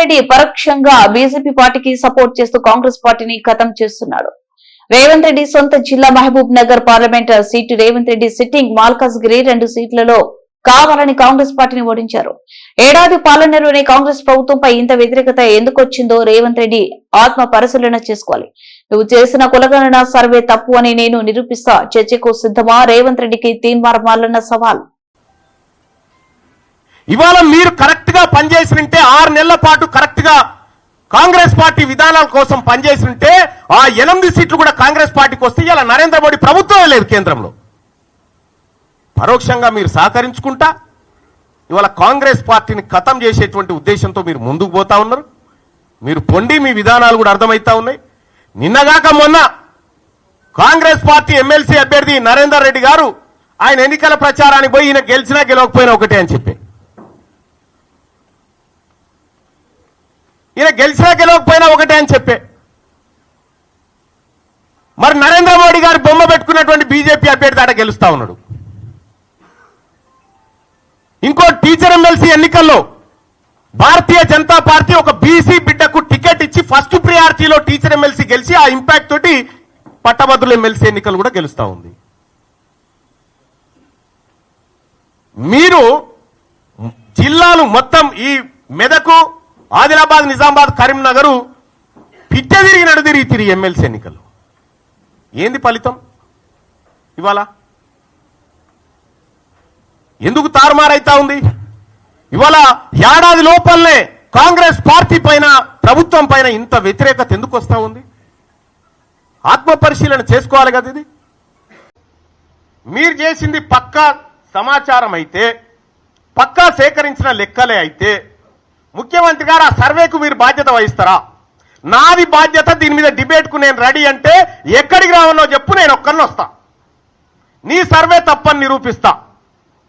రెడ్డి పరోక్షంగా బీజేపీ పార్టీకి సపోర్ట్ చేస్తూ కాంగ్రెస్ పార్టీని ఖతం చేస్తున్నాడు. రేవంత్ రెడ్డి సొంత జిల్లా Mahabubnagar parliament seat Revanth Reddy sitting Malkajgiri రెండు సీట్లలో కావాలని కాంగ్రెస్ పార్టీని ఓడించారు. ఏడాది పాలనలోనే కాంగ్రెస్ ప్రభుత్వంపై ఇంత వ్యతిరేకత ఎందుకు వచ్చిందో రేవంత్ రెడ్డి ఆత్మ పరిశీలన చేసుకోవాలి. నువ్వు చేసిన కులగణన సర్వే తప్పు అని నేను నిరూపిస్తా చర్చకు సిద్ధమా? రేవంత్ రెడ్డికి తీన్మార్ మాలన్న సవాల్. ఇవాళ మీరు పనిచేసి ఉంటే ఆరు నెలల పాటు కరెక్ట్గా కాంగ్రెస్ పార్టీ విధానాల కోసం పనిచేసి ఉంటే ఆ ఎనిమిది సీట్లు కూడా కాంగ్రెస్ పార్టీకి వస్తే ఇలా నరేంద్ర మోడీ ప్రభుత్వమే లేదు కేంద్రంలో. పరోక్షంగా మీరు సహకరించుకుంటా ఇవాళ కాంగ్రెస్ పార్టీని ఖతం చేసేటువంటి ఉద్దేశంతో మీరు ముందుకు పోతా ఉన్నారు. మీరు పొండి మీ విధానాలు కూడా అర్థమవుతా ఉన్నాయి. నిన్నగాక మొన్న కాంగ్రెస్ పార్టీ ఎమ్మెల్సీ అభ్యర్థి నరేందర్ రెడ్డి గారు ఆయన ఎన్నికల ప్రచారానికి పోయి ఈయన గెలిచినా గెలవకపోయినా ఒకటే అని చెప్పి ఈయన గెలిచినా గెలవకపోయినా ఒకటే అని చెప్పే. మరి నరేంద్ర మోడీ గారు బొమ్మ పెట్టుకున్నటువంటి బీజేపీ అభ్యర్థి ఆట గెలుస్తా ఉన్నాడు. ఇంకో టీచర్ ఎమ్మెల్సీ ఎన్నికల్లో భారతీయ జనతా పార్టీ ఒక బీసీ బిడ్డకు టికెట్ ఇచ్చి ఫస్ట్ ప్రియారిటీలో టీచర్ ఎమ్మెల్సీ గెలిచి ఆ ఇంపాక్ట్ తోటి పట్టభద్రుల ఎమ్మెల్సీ ఎన్నికలు కూడా గెలుస్తా ఉంది. మీరు జిల్లాలు మొత్తం ఈ మెదకు ఆదిలాబాద్ నిజామాబాద్ కరీంనగర్ పిట్ట తిరిగినడు తిరిగి తిరిగి ఎమ్మెల్సీ ఎన్నికలు. ఏంది ఫలితం? ఇవాళ? ఎందుకు తారుమారైతా ఉంది? ఇవాళ ఏడాది లోపలనే కాంగ్రెస్ పార్టీ పైన ప్రభుత్వం పైన ఇంత వ్యతిరేకత ఎందుకు వస్తా ఉంది? ఆత్మ పరిశీలన చేసుకోవాలి కదా ఇది? మీరు చేసింది పక్కా సమాచారం అయితే పక్కా సేకరించిన లెక్కలే అయితే ముఖ్యమంత్రి గారు ఆ సర్వేకు మీరు బాధ్యత వహిస్తారా? నాది బాధ్యత దీని మీద డిబేట్కు నేను రెడీ అంటే ఎక్కడికి రావనో చెప్పు నేను ఒక్కరిని వస్తా. నీ సర్వే తప్పని నిరూపిస్తా.